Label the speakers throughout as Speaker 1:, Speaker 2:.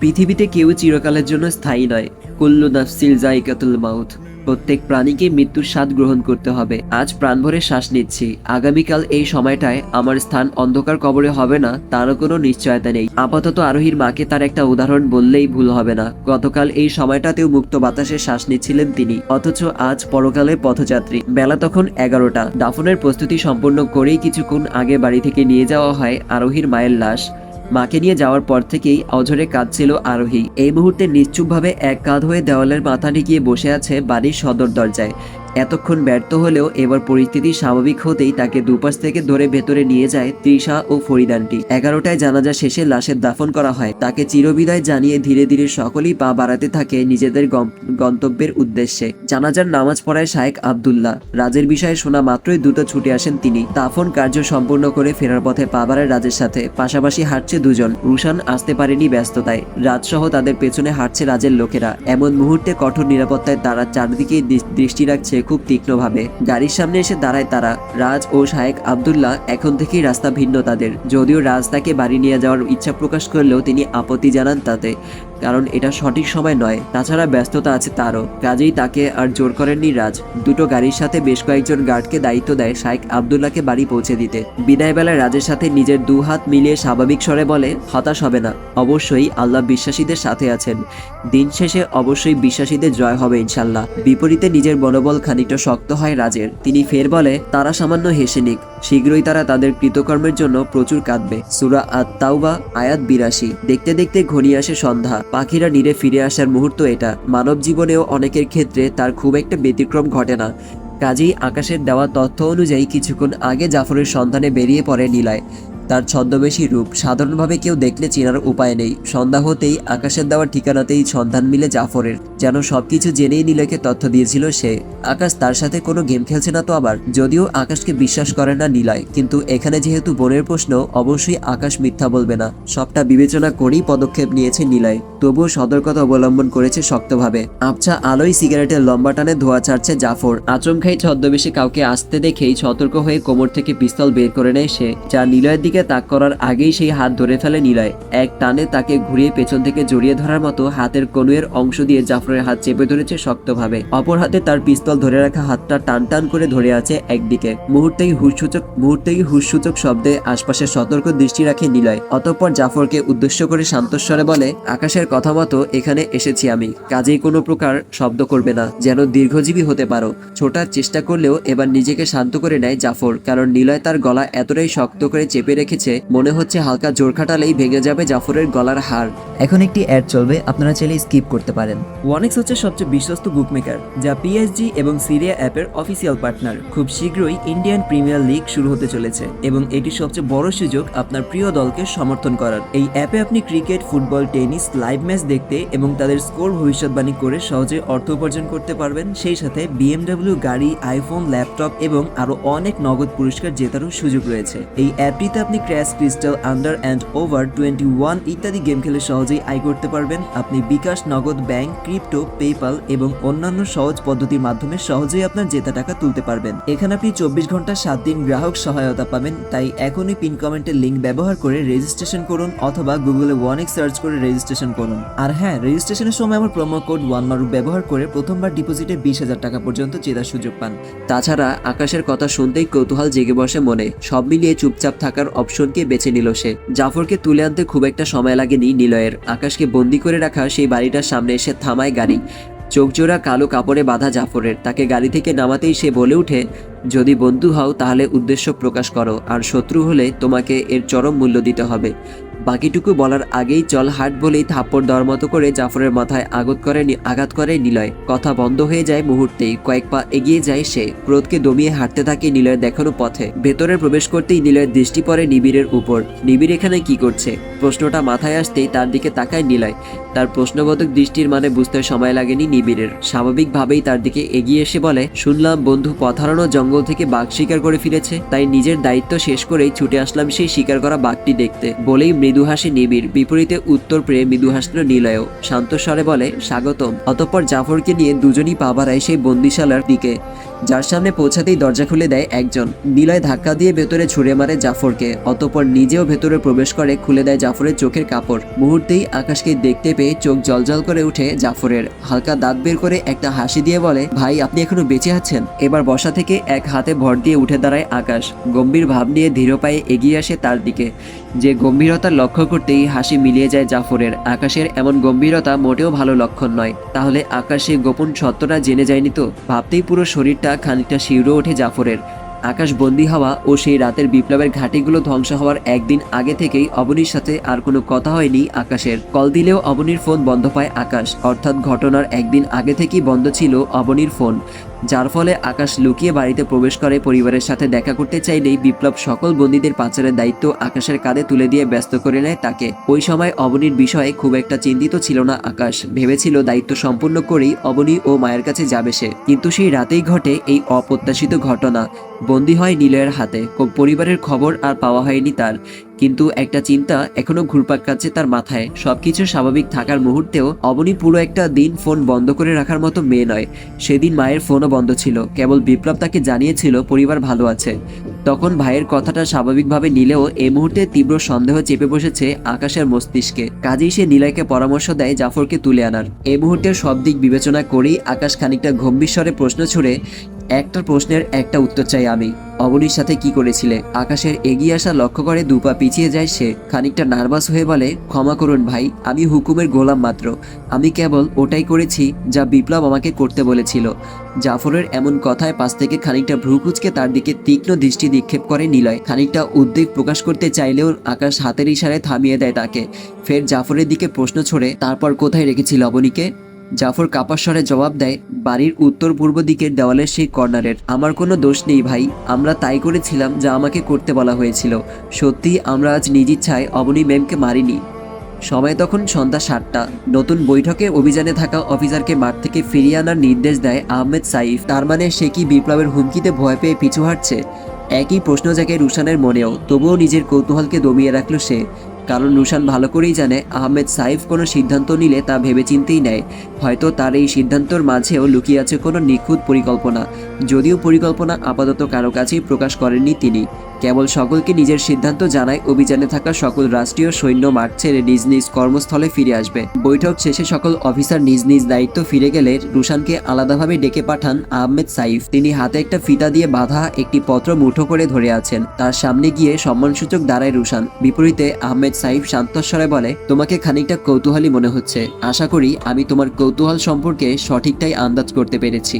Speaker 1: পৃথিবীতে কেউ চিরকালের জন্য স্থায়ী নয়। কুল্লু নাফসিল জাইকাতুল মাউথ প্রত্যেক প্রাণীকে মৃত্যুর স্বাদ গ্রহণ করতে হবে। আজ প্রাণভরে শ্বাস নিচ্ছি। আগামীকাল এই সময়টায় আমার স্থান অন্ধকার কবরে হবে না, তারও কোনো নিশ্চয়তা নেই। আপাতত আরোহীর মাকে তার একটা উদাহরণ বললেই ভুল হবে না। গতকাল এই সময়টাতেও মুক্ত বাতাসে শ্বাস নিচ্ছিলেন তিনি। অথচ আজ পরকালের পথযাত্রী। বেলা তখন এগারোটা। দাফনের প্রস্তুতি সম্পন্ন করেই কিছুক্ষণ আগে বাড়ি থেকে নিয়ে যাওয়া হয় আরোহীর মায়ের লাশ। মাকে নিয়ে যাওয়ার পর থেকেই অঝরে কাঁদছিল আরোহী। এই মুহূর্তে নিশ্চুপভাবে এক কাঁধ হয়ে দেওয়ালের মাথা ঠেকিয়ে বসে আছে বাড়ির সদর দরজায়। এতক্ষণ ব্যর্থ হলেও এবার পরিস্থিতি স্বাভাবিক হতেই তাকে দুপাশ থেকে ধরে ভেতরে নিয়ে যায় তৃষা ও ফরিদানটি এগারোটায় জানাজা শেষে লাশের দাফন করা হয়। তাকে চিরবিদায় জানিয়ে ধীরে ধীরে সকলেই পা বাড়াতে থাকে নিজেদের গন্তব্যের উদ্দেশ্যে। জানাজার নামাজ পড়ায় শায়েক আবদুল্লাহ। রাজের বিষয়ে শোনা মাত্রই দ্রুত ছুটে আসেন তিনি। দাফন কার্য সম্পূর্ণ করে ফেরার পথে পা বাড়ায় রাজের সাথে। পাশাপাশি হাঁটছে দুজন। রুশান আসতে পারেনি ব্যস্ততায়। রাজসহ তাদের পেছনে হাঁটছে রাজের লোকেরা। এমন মুহূর্তে কঠোর নিরাপত্তায় তারা চারদিকে দৃষ্টি রাখছে খুব তীক্ষ্ণভাবে। গাড়ির সামনে এসে দাঁড়ায় তারা। রাজ ও শায়েক আবদুল্লাহ এখন থেকেই রাস্তা ভিন্ন তাদের। যদিও রাজ তাকে বাড়ি নিয়ে যাওয়ার ইচ্ছা প্রকাশ করলেও তিনি আপত্তি জানান তাতে। কারণ এটা সঠিক সময় নয়। তাছাড়া ব্যস্ততা আছে তারও। কাজেই তাকে আর জোর করেননি রাজ। দুটো গাড়ির সাথে বেশ কয়েকজন গার্ডকে দায়িত্ব দেয় শাইক আবদুল্লাহকে বাড়ি পৌঁছে দিতে। বিদায়বেলায় রাজের সাথে নিজের দু হাত মিলিয়ে স্বাভাবিক স্বরে বলে, হতাশ হবে না। অবশ্যই আল্লাহ বিশ্বাসীদের সাথে আছেন। দিন শেষে অবশ্যই বিশ্বাসীদের জয় হবে ইনশাল্লাহ। বিপরীতে নিজের মনোবল খানিকটা শক্ত হয় রাজের। তিনি ফের বলে, তারা সামান্য হেসে নিক। শীঘ্রই তারা তাদের কৃতকর্মের জন্য প্রচুর কাঁদবে। সুরা আত তাওবা আয়াত বিরাশি। দেখতে দেখতে ঘনিয়ে আসে সন্ধ্যা। পাখিরা নিরে ফিরে আসার মুহূর্ত এটা। মানব জীবনেও অনেকের ক্ষেত্রে তার খুব একটা ব্যতিক্রম ঘটে না। কাজেই আকাশের দেওয়া তথ্য অনুযায়ী কিছুক্ষণ আগে জাফরের সন্ধানে বেরিয়ে পড়ে নীলায়। তার ছদ্মবেশী রূপ সাধারণভাবে কেউ দেখলে চেনার উপায় নেই। সন্ধ্যা হতেই আকাশের দেওয়া ঠিকানাতেই সন্ধান মিলে জাফরের। যেন সবকিছু জেনেই নীলয়কে তথ্য দিয়েছিল সে। আকাশ তার সাথে কোনো গেম খেলছে না তো আবার? যদিও আকাশকে বিশ্বাস করে না নীলয়। কিন্তু এখানে যেহেতু বোনের প্রশ্ন, অবশ্যই আকাশ মিথ্যা বলবে না। সবটা বিবেচনা করেই পদক্ষেপ নিয়েছে নীলয়। তবুও সতর্কতা অবলম্বন করেছে শক্তভাবে। আবছা আলোয় সিগারেটের লম্বা টানে ধোয়া ছাড়ছে জাফর। আচমখাই ছদ্মবেশে কাউকে আসতে দেখেই সতর্ক হয়ে কোমর থেকে পিস্তল বের করে নেয় সে, যা নিলয়ের দিকে তাক করার আগেই সেই হাত ধরে ফেলে নিলয়। এক টানে তাকে ঘুরিয়ে পেছন থেকে জড়িয়ে ধরার মতো হাতের কনুয়ের অংশ দিয়ে জাফরের হাত চেপে ধরেছে শক্তভাবে। অপর হাতে তার পিস্তল ধরে রাখা হাতটা টান টান করে ধরে আছে একদিকে। মুহূর্তেই হুসসূচক মুহূর্তেই হুসসূচক শব্দে আশপাশে সতর্ক দৃষ্টি রাখে নিলয়। অতঃপর জাফরকে উদ্দেশ্য করে শান্তস্বরে বলে, আকাশের কথা মতো এখানে এসেছি আমি। কাজেই কোনো প্রকার শব্দ করবে না, যেন দীর্ঘজীবী হতে পারো। ছোটার চেষ্টা করলেও এবার নিজেকে শান্ত করে নেয় জাফর, কারণ নিলয় তার গলা এতটাই শক্ত করে চেপে রেখেছে, মনে হচ্ছে হালকা জোর খাটালেই ভেঙে যাবে জাফরের গলার হার।
Speaker 2: এখন একটি অ্যাড চলবে, আপনারা চাইলে স্কিপ করতে পারেন। ওয়ানেক্স হচ্ছে সবচেয়ে বিশ্বস্ত বুকমেকার যা পিএসজি এবং সিরিয়া অ্যাপের অফিসিয়াল পার্টনার খুব শীঘ্রই ইন্ডিয়ান প্রিমিয়ার লিগ শুরু হতে চলেছে এবং এটি সবচেয়ে বড় সুযোগ আপনার প্রিয় দলকে সমর্থন করার। এই অ্যাপে আপনি cricket football tennis live match দেখতে এবং তাদের স্কোর ভবিষ্যৎবাণী করে সহজে অর্থ উপার্জন করতে পারবেন। সেই সাথে বিএমডব্লিউ গাড়ি আইফোন ল্যাপটপ এবং আরও অনেক নগদ পুরস্কার জেতারও সুযোগ রয়েছে। এই অ্যাপটিতে আপনি crash crystal, under and over twenty one ইত্যাদি গেম খেলে সহজেই আয় করতে পারবেন। আপনি বিকাশ, নগদ ব্যাংক, ক্রিপ্টো পেপাল এবং অন্যান্য সহজ পদ্ধতির মাধ্যমে সহজেই আপনার জেতা টাকা তুলতে পারবেন। এখানে আপনি চব্বিশ ঘণ্টা সাত দিন গ্রাহক সহায়তা পাবেন, তাই এখনই পিন কমেন্টের লিঙ্ক ব্যবহার করে রেজিস্ট্রেশন করুন অথবা গুগলে ওয়ানিক সার্চ করে রেজিস্ট্রেশন করুন। আর হ্যাঁ রেজিস্ট্রেশনের সময় আমার প্রোমো কোড ওয়ান মারু ব্যবহার করে প্রথমবার ডিপোজিটে বিশ হাজার টাকা পর্যন্ত জেতার সুযোগ পান।
Speaker 1: তাছাড়া আকাশের কথা শুনতেই কৌতূহল জেগে বসে মনে, সব মিলিয়ে চুপচাপ থাকার অপশনকে বেছে নিল সে। জাফরকে তুলে আনতে খুব একটা সময় লাগেনি নিলয়ের। আকাশকে বন্দি করে রাখা সেই বাড়িটার সামনে এসে থামায় গাড়ি। চোখজোড়া কালো কাপড়ে বাঁধা জাফরের। তাকে গাড়ি থেকে নামাতেই সে বলে উঠে যদি বন্ধু হও তাহলে উদ্দেশ্য প্রকাশ করো, আর শত্রু হলে তোমাকে এর চরম মূল্য দিতে হবে। বাকিটুকু বলার আগেই চল হাট বলেই থাপ্পড় দেওয়ার মতো করে জাফরের মাথায় আঘাত করে আঘাত করে নিলয়। কথা বন্ধ হয়ে যায় মুহূর্তেই। কয়েক পা এগিয়ে যায় সে। ক্রোধকে দমিয়ে হাঁটতে থাকে নিলয়ের দেখানো পথে। ভেতরে প্রবেশ করতেই নিলয়ের দৃষ্টি পড়ে নিবিড়ের উপর। নিবিড় এখানে কি করছে? প্রশ্নটা মাথায় আসতেই তার দিকে তাকায় নিলয়। তার প্রশ্নবোধক দৃষ্টির মানে বুঝতে সময় লাগেনি নিবিড়ের। স্বাভাবিকভাবেই তার দিকে এগিয়ে এসে বলে, শুনলাম বন্ধু পথ হারানো জঙ্গল থেকে বাঘ শিকার করে ফিরেছে। তাই নিজের দায়িত্ব শেষ করেই ছুটে আসলাম সেই শিকার করা বাঘটি দেখতে। বলেই মৃদু হাসি নিবিড়, বিপরীতে উত্তর প্রেম মৃদু হাসল নিলয়ও শান্ত স্বরে বলে, স্বাগতম। অতঃপর জাফরকে নিয়ে দুজনই পা বাড়ায় সেই বন্দিশালার দিকে। যার সামনে পৌঁছাতেই দরজা খুলে দেয় একজন। নিলয় ধাক্কা দিয়ে ভেতরে ছুড়ে মারে জাফরকে। অতপর নিজেও ভেতরে প্রবেশ করে খুলে দেয় জাফরের চোখের কাপড়। মুহূর্তেই আকাশকে দেখতে পেয়ে চোখ জলজল করে উঠে জাফরের। হালকা দাঁত বের করে একটা হাসি দিয়ে বলে, ভাই, আপনি এখনও বেঁচে আছেন? এবার বসা থেকে এক হাতে ভর দিয়ে উঠে দাঁড়ায় আকাশ। গম্ভীর ভাব নিয়ে ধীর পায়ে এগিয়ে আসে তার দিকে। যে গম্ভীরতা লক্ষ্য করতেই হাসি মিলিয়ে যায় জাফরের। আকাশের এমন গম্ভীরতা মোটেও ভালো লক্ষণ নয়। তাহলে আকাশ গোপন সত্যটা জেনে যায়নি তো? ভাবতেই পুরো শরীরটা খানিকটা শিউরে ওঠে জাফরের। আকাশ বন্দি হওয়া ও সেই রাতের বিপ্লবের ঘাটিগুলো ধ্বংস হওয়ার একদিন আগে থেকেই অবনীর সাথে আর কোনো কথা হয়নি আকাশের। কল দিলেও অবনীর ফোন বন্ধ পায় আকাশ। অর্থাৎ ঘটনার একদিন আগে থেকেই বন্ধ ছিল অবনীর ফোন। যার ফলে আকাশ লুকিয়ে বাড়িতে প্রবেশ করে। পরিবারের সাথে দেখা করতে চাইলেই বিপ্লব সকল বন্দীদের পাচারের দায়িত্ব আকাশের কাঁধে তুলে দিয়ে ব্যস্ত করে নেয় তাকে। ওই সময় অবনীর বিষয়ে খুব একটা চিন্তিত ছিল না আকাশ। ভেবেছিল দায়িত্ব সম্পূর্ণ করেই অবনী ও মায়ের কাছে যাবে সে। কিন্তু সেই রাতেই ঘটে এই অপ্রত্যাশিত ঘটনা। বন্দী হয় নিলয়ের হাতে। পরিবারের খবর আর পাওয়া হয়নি তার। কিন্তু একটা চিন্তা এখনও ঘুরপাক কাচ্ছে তার মাথায়। সবকিছু স্বাভাবিক থাকার মুহূর্তেও অবনী পুরো একটা দিন ফোন বন্ধ করে রাখার মতো মেয়ে নয়। সেদিন মায়ের ফোনও বন্ধ ছিল। কেবল বিপ্লব তাকে জানিয়েছিল, পরিবার ভালো আছে। তখন ভাইয়ের কথাটা স্বাভাবিকভাবে নিলেও এই মুহূর্তে তীব্র সন্দেহ চেপে বসেছে আকাশের মস্তিষ্কে। কাজেই সে নিলয়কে পরামর্শ দেয় জাফরকে তুলে আনার। এই মুহূর্তে সব দিক বিবেচনা করেই আকাশ খানিকটা গম্ভীর স্বরে প্রশ্ন ছুড়ে একটা প্রশ্নের একটা উত্তর চাই আমি। অবনীর সাথে কি করেছিলে? আকাশের এগিয়ে আসা লক্ষ্য করে দুপা পিছিয়ে যায় সে। খানিকটা নার্ভাস হয়ে বলে, ক্ষমা করুন ভাই, আমি হুকুমের গোলাম মাত্র। আমি কেবল ওটাই করেছি যা বিপ্লব আমাকে করতে বলেছিল। জাফরের এমন কথায় পাশ থেকে খানিকটা ভ্রুকুচকে তার দিকে তীক্ষ্ণ দৃষ্টি নিক্ষেপ করে নিলয়। খানিকটা উদ্বেগ প্রকাশ করতে চাইলেও আকাশ হাতের ইশারায় থামিয়ে দেয় তাকে। ফের জাফরের দিকে প্রশ্ন ছড়ে, তারপর কোথায় রেখেছিল অবনীকে? জাফর কাপাস্বরে জবাব দেয়, বাড়ির উত্তর পূর্ব দিকের দেওয়ালের সেই কর্নারের। আমার কোনো দোষ নেই ভাই, আমরা তাই করেছিলাম যা আমাকে করতে বলা হয়েছিল। সত্যি আমরা আজ নিজ ইচ্ছায় অবনী ম্যামকে মারিনি। সময় তখন সন্ধ্যা সাতটা। নতুন বৈঠকে অভিযানে থাকা অফিসারকে মাঠ থেকে ফিরিয়ে আনার নির্দেশ দেয় আহমেদ সাইফ। তার মানে সে কি বিপ্লবের হুমকিতে ভয় পেয়ে পিছু হাঁটছে? একই প্রশ্ন জাগে রুশানের মনেও, তবুও নিজের কৌতূহলকে দমিয়ে রাখল সে। কারণ রুশান ভালো করেই জানে, আহমেদ সাইফ কোনো সিদ্ধান্ত নিলে তা ভেবেচিন্তেই নেয়। হয়তো তার এই সিদ্ধান্তর মাঝেও লুকিয়ে আছে কোনো নিখুঁত পরিকল্পনা, যদিও পরিকল্পনা আপাতত কারও কাছেই প্রকাশ করেননি তিনি। কেবল সকলকে নিজের সিদ্ধান্ত জানায় অভিযানে থাকা সকল রাষ্ট্রীয় সৈন্য মাঠ ছেড়ে নিজ নিজ কর্মস্থলে ফিরে আসবে। বৈঠক শেষে সকল অফিসার নিজ নিজ দায়িত্ব ফিরে গেলে রুশানকে আলাদাভাবে ডেকে পাঠান আহমেদ সাইফ। তিনি হাতে একটা ফিতা দিয়ে বাঁধা, একটি পত্র মুঠো করে ধরে আছেন। তার সামনে গিয়ে সম্মানসূচক দাঁড়ায় রুশান। বিপরীতে আহমেদ সাইফ শান্তস্বরে বলে, তোমাকে খানিকটা কৌতূহলী মনে হচ্ছে। আশা করি আমি তোমার কৌতূহল সম্পর্কে সঠিকটাই আন্দাজ করতে পেরেছি।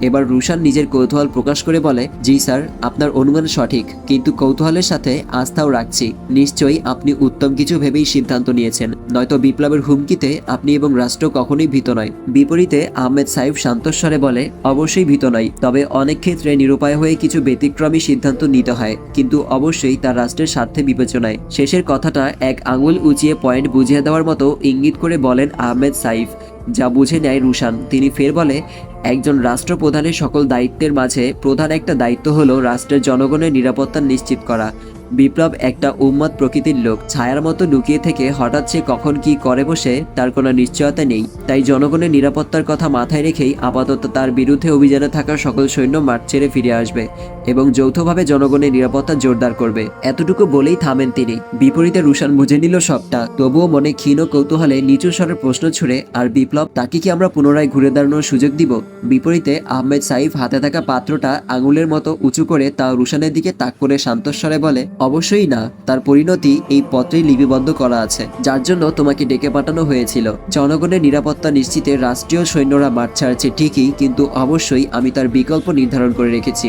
Speaker 1: এবার রুশান নিজের কৌতূহল প্রকাশ করে বলে, জি স্যার, আপনার অনুমান সঠিক। কিন্তু কৌতূহলের সাথে আস্থাও রাখছি। নিশ্চয়ই আপনি উত্তম কিছু ভেবেই সিদ্ধান্ত নিয়েছেন। নয়তো বিপ্লবের হুমকিতে আপনি এবং রাষ্ট্র কখনোই ভীত নয়। বিপরীতে আহমেদ সাইফ শান্তস্বরে বলে, অবশ্যই ভীত নয় তবে অনেক ক্ষেত্রে নিরুপায় হয়ে কিছু ব্যতিক্রমী সিদ্ধান্ত নিতে হয়। কিন্তু অবশ্যই তার রাষ্ট্রের স্বার্থে বিবেচনায়। শেষের কথাটা এক আঙুল উঁচিয়ে পয়েন্ট বুঝিয়ে দেওয়ার মতো ইঙ্গিত করে বলেন আহমেদ সাইফ। যা বুঝে নেয় রুশান। তিনি ফের বলে একজন রাষ্ট্রপ্রধানের সকল দায়িত্বের মাঝে প্রধান একটা দায়িত্ব হলো রাষ্ট্রের জনগণের নিরাপত্তা নিশ্চিত করা। বিপ্লব একটা উম্মাদ প্রকৃতির লোক, ছায়ার মতো লুকিয়ে থেকে হঠাৎ সে কখন কি করে বসে, তার কোনো নিশ্চয়তা নেই। তাই জনগণের নিরাপত্তার কথা মাথায় রেখেই আপাতত তার বিরুদ্ধে অভিযানে থাকা সকল সৈন্য মাঠ ছেড়ে ফিরে আসবে এবং যৌথভাবে জনগণের নিরাপত্তা জোরদার করবে। এতটুকু বলেই থামেন তিনি। বিপরীতে রুশান বুঝে নিল সবটা। তবুও মনে ক্ষীণ কৌতূহলে নিচু স্বরের প্রশ্ন ছুড়ে, আর বিপ্লব, তাকে কি আমরা পুনরায় ঘুরে দাঁড়ানোর সুযোগ দিব? বিপরীতে আহমেদ সাইফ হাতে থাকা পাত্রটা আঙুলের মতো উঁচু করে তা রুশানের দিকে তাক করে শান্তস্বরে বলে অবশ্যই না, তার পরিণতি এই পত্রেই লিপিবদ্ধ করা আছে, যার জন্য তোমাকে ডেকে পাঠানো হয়েছিল। জনগণের নিরাপত্তা নিশ্চিতে রাষ্ট্রীয় সৈন্যরা মাঠ ছাড়ছে ঠিকই, কিন্তু অবশ্যই আমি তার বিকল্প নির্ধারণ করে রেখেছি।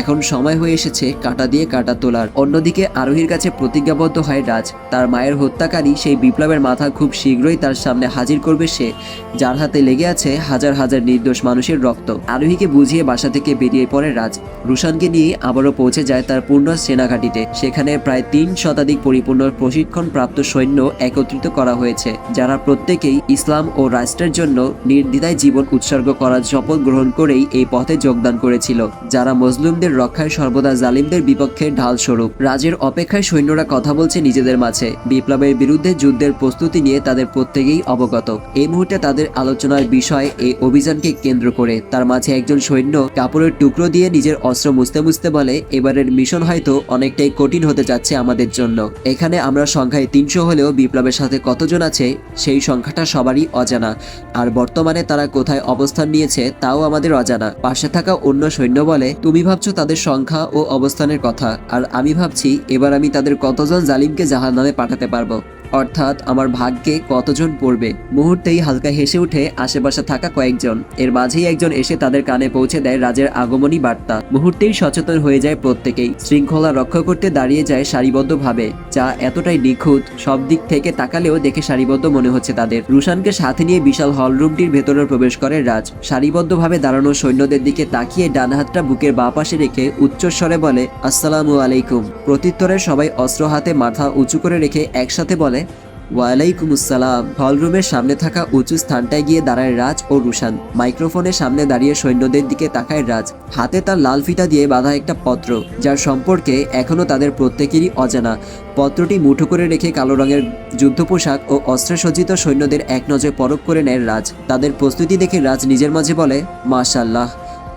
Speaker 1: এখন সময় হয়ে এসেছে কাটা দিয়ে কাটা তোলার। অন্যদিকে আরোহীর কাছে প্রতিজ্ঞাবদ্ধ হয় রাজ। তার মায়ের হত্যাকারী সেই বিপ্লবের মাথা খুব শীঘ্রই তার সামনে হাজির করবে সে, যার হাতে লেগে আছে হাজার হাজার নির্দোষ মানুষের রক্ত। আরোহীকে বুঝিয়ে বাসা থেকে বেরিয়ে পড়ে রাজ। রুশানকে নিয়ে আবারও পৌঁছে যায় তার পূর্ণ সেনাঘাটিতে। সেখানে প্রায় তিন শতাধিক পরিপূর্ণ প্রশিক্ষণ প্রাপ্ত সৈন্য একত্রিত করা হয়েছে, যারা প্রত্যেকেই ইসলাম ও রাষ্ট্রের জন্য নির্দ্বিধায় জীবন উৎসর্গ করার শপথ গ্রহণ করেই এই পথে যোগদান করেছিল, যারা মজলুমদের রক্ষায় সর্বদা জালিমদের বিপক্ষে ঢাল স্বরূপ রাজের অপেক্ষায় সৈন্যরা কথা বলছে নিজেদের মাঝে, বিপ্লবের বিরুদ্ধে যুদ্ধের প্রস্তুতি নিয়ে তাদের প্রত্যেকেই অবগত। এই মুহূর্তে তাদের আলোচনার বিষয় এই অভিযানকে কেন্দ্র করে, তার মাঝে একজন সৈন্য কাপড়ের টুকরো দিয়ে নিজের অস্ত্র মুছতে মুছতে বলে, এবারের মিশন হয়তো অনেকটাই কঠিন হতে যাচ্ছে আমাদের জন্য। এখানে আমরা সংখ্যায় তিনশো হলেও বিপ্লবের সাথে কতজন আছে, সেই সংখ্যাটা সবারই অজানা। আর বর্তমানে তারা কোথায় অবস্থান নিয়েছে, তাও আমাদের অজানা। পাশে থাকা অন্য সৈন্য বলে, তুমি ভাবছ তাদের সংখ্যা ও অবস্থানের কথা। আর আমি ভাবছি, এবার আমি তাদের কতজন জালিমকে জাহান নামে পাঠাতে পারব? অর্থাৎ আমার ভাগ্যে কতজন পড়বে? মুহূর্তেই হালকা হেসে উঠে আশেপাশে থাকা কয়েকজন। এর মাঝেই একজন এসে তাদের কানে পৌঁছে দেয় রাজের আগমনী বার্তা। মুহূর্তেই সচেতন হয়ে যায় প্রত্যেকেই। শৃঙ্খলা রক্ষা করতে দাঁড়িয়ে যায় সারিবদ্ধভাবে। যা এতটাই নিখুঁত, সব দিক থেকে তাকালেও দেখে সারিবদ্ধ মনে হচ্ছে তাদের। রুশানকে সাথে নিয়ে বিশাল হলরুমটির ভেতরে প্রবেশ করে রাজ। সারিবদ্ধভাবে দাঁড়ানো সৈন্যদের দিকে তাকিয়ে ডান হাতটা বুকের বাঁ পাশে রেখে উচ্চস্বরে বলে, আসসালামু আলাইকুম। প্রত্যুত্তরে সবাই অস্ত্র হাতে মাথা উঁচু করে রেখে একসাথে বলে ওয়ালাইকুম আসসালাম হলরুমের সামনে থাকা উঁচু স্থানটায় গিয়ে দাঁড়ায় রাজ ও রুশান। মাইক্রোফোনের সামনে দাঁড়িয়ে সৈন্যদের দিকে তাকায় রাজ। হাতে তার লাল ফিতা দিয়ে বাঁধা একটা পত্র, যার সম্পর্কে এখনও তাদের প্রত্যেকেরই অজানা। পত্রটি মুঠো করে রেখে কালো রঙের যুদ্ধ পোশাক ও অস্ত্রে সজ্জিত সৈন্যদের এক নজর পরখ করে নেয় রাজ। তাদের প্রস্তুতি দেখে রাজ নিজের মাঝে বলে মাশাল্লাহ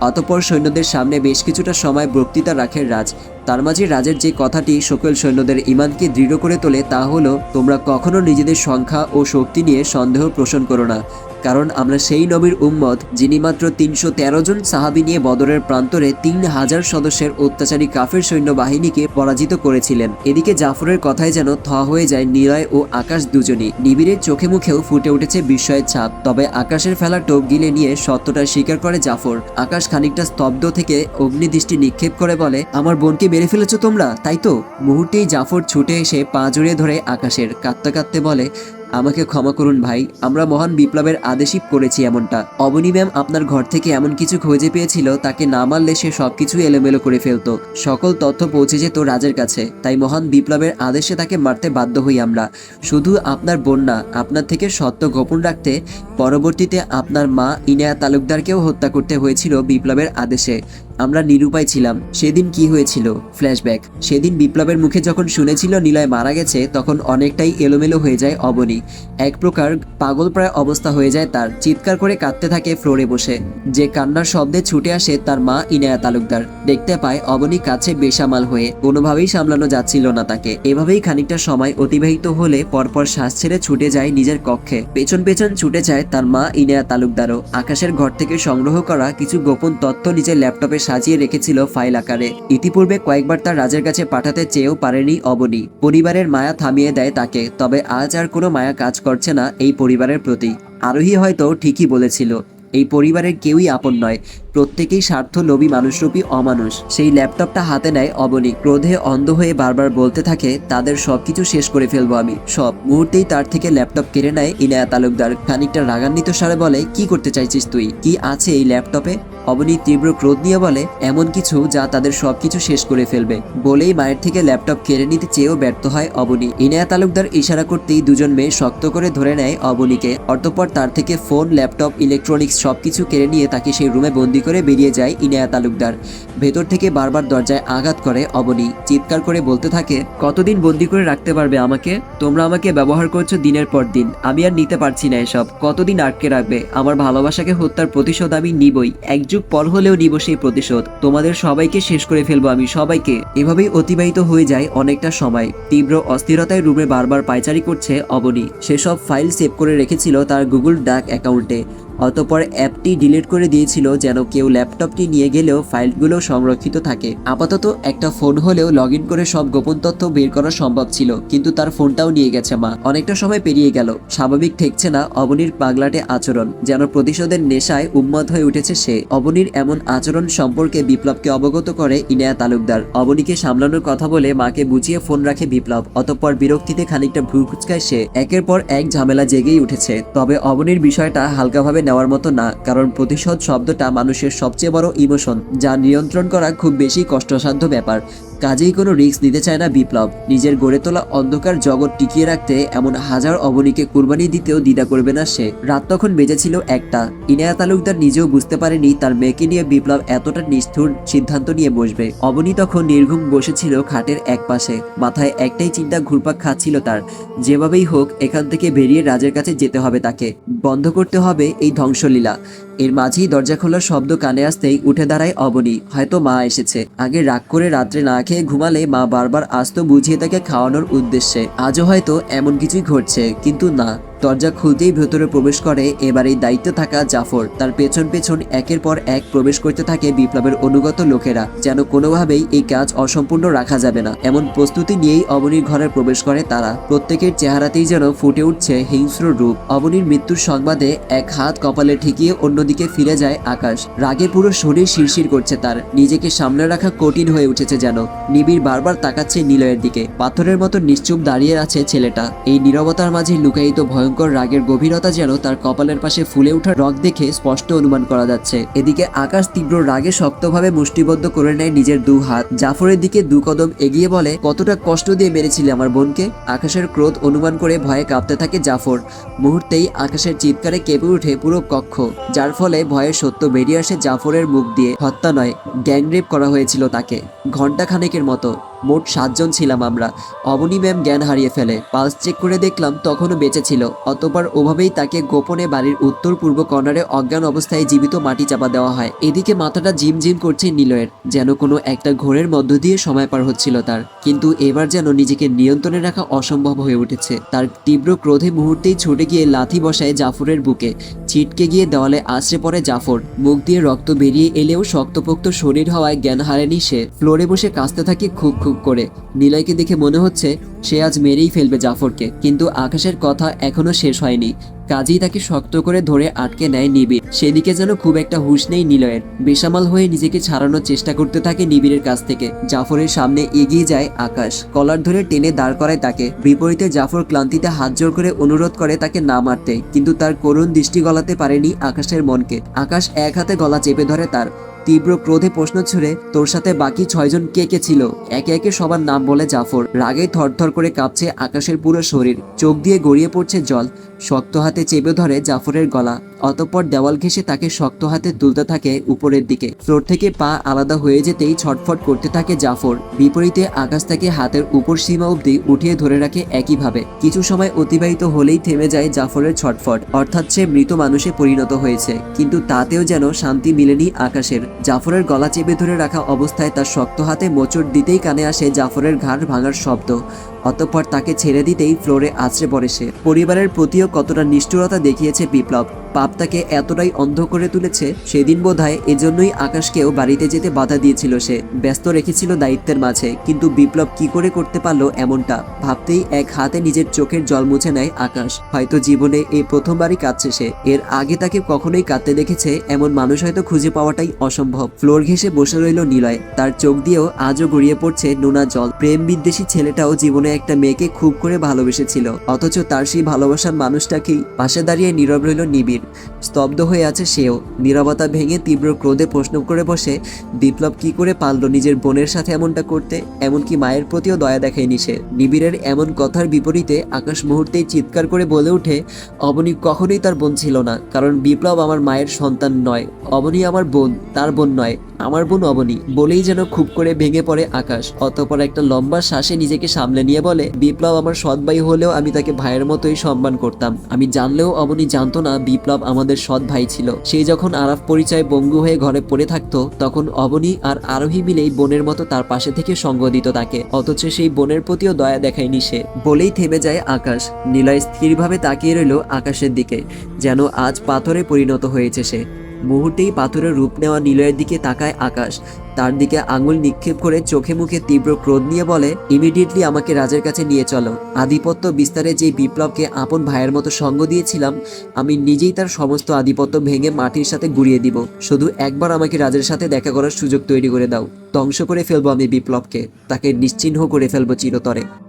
Speaker 1: অতপর সৈন্যদের সামনে বেশ কিছুটা সময় বক্তৃতা রাখেন রাজ। তার মাঝে রাজের যে কথাটি সকল সৈন্যদের ইমানকে দৃঢ় করে তোলে তা হলো, তোমরা কখনো নিজেদের সংখ্যা ও শক্তি নিয়ে সন্দেহ পোষণ করো না। কারণ আমরা সেই নবীর উম্মত যিনি মাত্র তিনশো তেরো জন সাহাবি নিয়ে বদরের প্রান্তরে তিন হাজার সদস্যের অত্যাচারী কাফের সৈন্য বাহিনীকে পরাজিত করেছিলেন। এদিকে জাফরের কথায় যেন থ হয়ে যায় নিলয় ও আকাশ দুজনই। নিবিড়ের চোখে মুখেও ফুটে উঠেছে বিস্ময়ের ছাপ। তবে আকাশের ফেলা টোপ গিলে নিয়ে সত্যটা স্বীকার করে জাফর। আকাশ খানিকটা স্তব্ধ থেকে অগ্নিদৃষ্টি নিক্ষেপ করে বলে, আমার বোনকে মেরে ফেলেছ তোমরা, তাই তো? মুহূর্তেই জাফর ছুটে এসে পা জড়িয়ে ধরে আকাশের। কাঁদতে কাঁদতে বলে আমাকে ক্ষমা করুন ভাই, আমরা মহান বিপ্লবের আদেশই করেছি এমনটা। অবনী ম্যাম আপনার ঘর থেকে এমন কিছু খুঁজে পেয়েছিল, তাকে না মারলে সে সবকিছু এলোমেলো করে ফেলতো। সকল তথ্য পৌঁছে যেত রাজের কাছে, তাই মহান বিপ্লবের আদেশে তাকে মারতে বাধ্য হই আমরা। শুধু আপনার বন্যা আপনার থেকে সত্য গোপন রাখতে পরবর্তীতে আপনার মা ইনায়া তালুকদারকেও হত্যা করতে হয়েছিল বিপ্লবের আদেশে। আমরা নিরুপায় ছিলাম। সেদিন কি হয়েছিল? ফ্ল্যাশব্যাক। সেদিন বিপ্লবের মুখে যখন শুনেছিল নিলয় মারা গেছে, তখন অনেকটাই এলোমেলো হয়ে যায় অবনী। এক প্রকার পাগল প্রায় অবস্থা হয়ে যায় তার। চিৎকার করে কাঁদতে থাকে ফ্লোরে বসে। যে কান্নার শব্দে ছুটে আসে তার মা ইনায়া তালুকদার। দেখতে পায় অবনী কাছে বেসামাল হয়ে। কোনোভাবেই সামলানো যাচ্ছিল না তাকে। এভাবেই খানিকটা সময় অতিবাহিত হলে পরপর শ্বাস ছেড়ে ছুটে যায় নিজের কক্ষে। পেছন পেছন ছুটে যায় তার মা ইনায়া তালুকদারও। আকাশের ঘর থেকে সংগ্রহ করা কিছু গোপন তথ্য নিজের ল্যাপটপে সাজিয়ে রেখেছিল ফাইল আকারে। ইতিপূর্বে কয়েকবার তার রাজের কাছে পাঠাতে চেয়েও পারেনি অবনী। পরিবারের মায়া থামিয়ে দেয় তাকে, তবে আজ আর কোনো মায়া কাজ করছে না এই পরিবারের প্রতি। আরোহী হয়তো ঠিকই বলেছিল। এই পরিবারের কেউই আপন নয়। প্রত্যেকেই স্বার্থ লোভী মানুষরূপী অমানুষ। সেই ল্যাপটপটা হাতে নেয় অবনী। ক্রোধে অন্ধ হয়ে বারবার বলতে থাকে, তাদের সবকিছু শেষ করে ফেলব আমি। সব। মুহূর্তেই তার থেকে ল্যাপটপ কেড়ে নেয় ইনায়া তালুকদার। খানিকটা রাগান্বিত সারে বলে, কি করতে চাইছিস তুই? কি আছে এই ল্যাপটপে? অবনী তীব্র ক্রোধ নিয়ে বলে, এমন কিছু যা তাদের সবকিছু শেষ করে ফেলবে। বলেই মায়ের থেকে ল্যাপটপ কেড়ে নিতে চেয়েও ব্যর্থ হয় অবনী। ইনায়া তালুকদার ইশারা করতেই দুজন মেয়ে শক্ত করে ধরে নেয় অবনীকে। অতঃপর তার থেকে ফোন, ল্যাপটপ, ইলেকট্রনিক্স সবকিছু কেড়ে নিয়ে তাকে সেই রুমে বন্দি করে বেরিয়ে যায় ইনায়া তালুকদার। ভেতর থেকে বারবার দরজায় আঘাত করে অবনী। চিৎকার করে বলতে থাকে, কতদিন বন্দি করে রাখতে পারবে আমাকে? তোমরা আমাকে ব্যবহার করছ দিনের পর দিন। আমি আর নিতে পারছি না এসব। কতদিন আটকে রাখবে? আমার ভালোবাসাকে হত্যার প্রতিশোধ আমি নিবই। এক যুগ পর হলেও নিব সেই প্রতিশোধ। তোমাদের সবাইকে শেষ করে ফেলব আমি সবাইকে। এভাবেই অতিবাহিত হয়ে যায় অনেকটা সময়। তীব্র অস্থিরতায় রুমে বারবার পায়চারি করছে অবনী। সেসব ফাইল সেভ করে রেখেছিল তার গুগল ডাক অ্যাকাউন্টে। অতপর অ্যাপটি ডিলিট করে দিয়েছিল যেন কেউ ল্যাপটপটি নিয়ে গেলেও ফাইলগুলো সংরক্ষিত থাকে। আপাতত একটা ফোন হলেও লগ করে সব গোপন তথ্য বের করা সম্ভব ছিল, কিন্তু তার ফোনটাও নিয়ে গেছে মা। অনেকটা সময় পেরিয়ে গেল। স্বাভাবিক ঠেকছে না অবনীর পাগলাটে আচরণ, যেন প্রতিশোধের নেশায় উন্মত হয়ে উঠেছে সে। অবনীর এমন আচরণ সম্পর্কে বিপ্লবকে অবগত করে ইনায়া তালুকদার। অবনীকে সামলানোর কথা বলে মাকে বুঝিয়ে ফোন রাখে বিপ্লব। অতঃপর বিরক্তিতে খানিকটা ভ্রু কুচকায় সে। একের পর এক ঝামেলা জেগেই উঠেছে। তবে অবনীর বিষয়টা হালকাভাবে নেওয়ার মতো না, কারণ প্রতিশোধ শব্দটা মানুষের সবচেয়ে বড় ইমোশন যা নিয়ন্ত্রণ করা খুব বেশি কষ্টসাধ্য ব্যাপার। কাজেই কোনো রিস্ক নিতে চায় না বিপ্লব। নিজের গড়ে তোলা অন্ধকার জগৎ টিকিয়ে রাখতে এমন হাজার অবনীকে কুরবানি দিতেও দ্বিধা করবে না সে। রাত তখন বেজেছিল একটা। ইনায়া তালুকদার নিজেও বুঝতে পারেনি তার মেয়েকে নিয়ে বিপ্লব এতটা নিষ্ঠুর সিদ্ধান্ত নিয়ে বসবে। অবনী তখন নির্ঘুম বসেছিল খাটের এক পাশে মাথায় একটাই চিন্তা ঘুরপাক খাচ্ছিল তার। যেভাবেই হোক, এখান থেকে বেরিয়ে রাজের কাছে যেতে হবে তাকে। বন্ধ করতে হবে এই ধ্বংসলীলা। এর মাঝেই দরজা খোলার শব্দ কানে আসতেই উঠে দাঁড়ায় অবনী। হয়তো মা এসেছে। আগে রাগ করে রাত্রে না খেয়ে ঘুমালে মা বারবার আস্ত বুঝিয়ে তাকে খাওয়ানোর উদ্দেশ্যে। আজও হয়তো এমন কিছুই ঘটছে, কিন্তু না। দরজা খুলতেই ভেতরে প্রবেশ করে, এবার এই দায়িত্বে থাকা জাফর। তার পেছন পেছন একের পর এক প্রবেশ করতে থাকে বিপ্লবের অনুগত লোকেরা, যেন কোনোভাবেই এই কাজ অসম্পূর্ণ রাখা যাবে না। এমন প্রস্তুতি নিয়েই অবনীর ঘরে প্রবেশ করে তারা। প্রত্যেকের চেহারাতেই যেন ফুটে উঠছে হিংস্র রূপ। অবনীর মৃত্যুর সংবাদে এক হাত কপালে ঠেকিয়ে অন্যদিকে ফিরে যায় আকাশ। রাগে পুরো শরীর শিরশির করছে তার। নিজেকে সামনে রাখা কঠিন হয়ে উঠেছে যেন। নিবিড় বারবার তাকাচ্ছে নিলয়ের দিকে। পাথরের মতো নিশ্চুপ দাঁড়িয়ে আছে ছেলেটা। এই নীরবতার মাঝে লুকায়িত ভয়ঙ্কর রাগের গভীরতা যেন তার কপালের পাশে ফুলে ওঠা রক দেখে স্পষ্ট অনুমান করা যাচ্ছে। এদিকে আকাশ তীব্র রাগে শক্তভাবে মুষ্টিবদ্ধ করে নেয় নিজের দু হাত। জাফরের দিকে দু কদম এগিয়ে বলে, কতটা কষ্ট দিয়ে মেরেছিলে আমার বোনকে? আকাশের ক্রোধ অনুমান করে ভয়ে কাঁপতে থাকে জাফর। মুহূর্তেই আকাশের চিৎকারে কেঁপে উঠে পুরো কক্ষ, যার ফলে ভয়ে সত্য বেরিয়ে আসে জাফরের মুখ দিয়ে। হত্যা নয়, গ্যাংরেপ করা হয়েছিল তাকে। ঘণ্টা খানেকের মতো। মোট সাতজন ছিলাম আমরা। অবনী ম্যাম জ্ঞান হারিয়ে ফেলে। পালস চেক করে দেখলাম তখনও বেঁচে ছিল। অতপর ওভাবেই তাকে গোপনে বাড়ির উত্তর পূর্ব কর্নারে অজ্ঞান অবস্থায় জীবিত মাটি চাপা দেওয়া হয়। এদিকে মাথাটা জিম করছে নিলয়ের, যেন কোনো একটা ঘোরের মধ্য দিয়ে সময় পার হচ্ছিল তার। কিন্তু এবার যেন নিজেকে নিয়ন্ত্রণে রাখা অসম্ভব হয়ে উঠেছে। তার তীব্র ক্রোধে মুহূর্তেই ছুটে গিয়ে লাথি বসায় জাফরের বুকে। ছিটকে গিয়ে দেওয়ালে আশ্রে পড়ে জাফর। মুখ দিয়ে রক্ত বেরিয়ে এলেও শক্তপোক্ত শরীর হওয়ায় জ্ঞান হারেনি সে। ফ্লোরে বসে কাঁচতে থাকে খুব খুব করে। নিলয়কে দেখে মনে হচ্ছে সে আজ মেরেই ফেলবে জাফরকে, কিন্তু আকাশের কথা এখনও শেষ হয়নি। কাজেই তাকে শক্ত করে ধরে আটকে নেয় নিবিড়। সেদিকে যেন খুব একটা হুঁশ নেই নিলয়ের। বেসামাল হয়ে নিজেকে ছাড়ানোর চেষ্টা করতে থাকে নিবিড়ের কাছ থেকে। জাফরের সামনে এগিয়ে যায় আকাশ। কলার ধরে টেনে দাঁড় করায় তাকে। বিপরীতে জাফর ক্লান্তিতে হাত জোর করে অনুরোধ করে তাকে না মারতে, কিন্তু তার করুণ দৃষ্টি গলাতে পারেনি আকাশের মনকে। আকাশ এক হাতে গলা চেপে ধরে তার। তীব্র ক্রোধে প্রশ্ন ছুড়ে তোর সাথে বাকি ছয়জন কে কে ছিল? একে একে সবার নাম বলে জাফর। রাগে থরথর করে কাঁপছে আকাশের পুরো শরীর। চোখ দিয়ে গড়িয়ে পড়ছে জল। শক্ত হাতে চেপে ধরে জাফরের গলা, অতঃপর দেওয়াল ঘেঁষে তাকে শক্ত হাতে তুলতে থাকে উপরের দিকে। ফ্লোর থেকে পা আলাদা হয়ে যেতেই ছটফট করতে থাকে জাফর। বিপরীতে আকাশ তাকে হাতের উপর সীমা অবধি উঠিয়ে ধরে রাখে একইভাবে। কিছু সময় অতিবাহিত হলেই থেমে যায় জাফরের ছটফট। অর্থাৎ সে মৃত মানুষে পরিণত হয়েছে। কিন্তু তাতেও যেন শান্তি মিলেনি আকাশের। জাফরের গলা চেপে ধরে রাখা অবস্থায় তার শক্ত হাতে মোচড় দিতেই কানে আসে জাফরের ঘাড় ভাঙার শব্দ। অতঃপর তাকে ছেড়ে দিতেই ফ্লোরে আছড়ে পড়ে সে। পরিবারের প্রতিও কতটা নিষ্ঠুরতা দেখিয়েছে বিপ্লব। পাপ তাকে এতটাই অন্ধ করে তুলেছে, সেদিন বোধ হয় এজন্যই আকাশকেও বাড়িতে যেতে বাধা দিয়েছিল সে। ব্যস্ত রেখেছিল দায়িত্বের মাঝে, কিন্তু বিপ্লব কি করে করতে পারল এমনটা? ভাবতেই এক হাতে নিজের চোখের জল মুছে নেয় আকাশ। হয়তো জীবনে এই প্রথমবারই কাঁদছে সে। এর আগে তাকে কখনোই কাঁদতে দেখেছে এমন মানুষ হয়তো খুঁজে পাওয়াটাই অসম্ভব। ফ্লোর ঘেসে বসে রইল নিলয়। তার চোখ দিয়েও আজও গড়িয়ে পড়ছে নোনা জল। প্রেম বিদ্বেষী ছেলেটাও জীবনে একটা মেয়েকে খুব করে ভালোবেসেছিল। অথচ তার সেই ভালোবাসার মানুষটাকেই পাশে দাঁড়িয়ে নীরব রইল নিবিড়। স্তব্ধ হয়ে আছে সেও। নিরবতা ভেঙে তীব্র ক্রোধে প্রশ্ন করে বসে, বিপ্লব কি করে পারল নিজের বোনের সাথে এমনটা করতে? এমনকি মায়ের প্রতিও দয়া দেখায়নি সে। নিবিড়ের এমন কথার বিপরীতে আকাশ মুহূর্তেই চিৎকার করে বলে ওঠে, অবনী কখনোই তার বোন ছিল না। কারণ বিপ্লব আমার মায়ের সন্তান নয়। অবনী আমার বোন, তার বোন নয়। আমার বোন অবনী, বলেই যেন খুব করে ভেঙে পড়ে আকাশ। অতপর একটা লম্বা শ্বাসে নিজেকে সামলে নিয়ে বলে, বিপ্লব আমার সৎ ভাই হলেও আমি তাকে ভাইয়ের মতোই সম্মান করতাম। আমি জানলেও অবনী জানতো না বিপ্লব আমাদের সৎ ভাই ছিল। সেই যখন আরাফ পরিচয় বঙ্গু হয়ে ঘরে পড়ে থাকতো, তখন অবনী আর আরোহী মিলেই বোনের মতো তার পাশে থেকে সঙ্গ দিত তাকে। অথচ সেই বোনের প্রতিও দয়া দেখায়নি সে। বলেই থেমে যায় আকাশ। নিলয় স্থিরভাবে তাকিয়ে রইল আকাশের দিকে, যেন আজ পাথরে পরিণত হয়েছে সে। মুহূর্তেই পাথরের রূপ নেওয়া নিলয়ের দিকে তাকায় আকাশ। তার দিকে আঙুল নিক্ষেপ করে চোখে মুখে তীব্র ক্রোধ নিয়ে বলে ইমিডিয়েটলি আমাকে রাজের কাছে নিয়ে চলো। আধিপত্য বিস্তারে যে বিপ্লবকে আপন ভাইয়ের মতো সঙ্গ দিয়েছিলাম, আমি নিজেই তার সমস্ত আধিপত্য ভেঙে মাটির সাথে গুড়িয়ে দিব। শুধু একবার আমাকে রাজের সাথে দেখা করার সুযোগ তৈরি করে দাও। ধ্বংস করে ফেলব আমি বিপ্লবকে। তাকে নিশ্চিহ্ন করে ফেলব চিরতরে।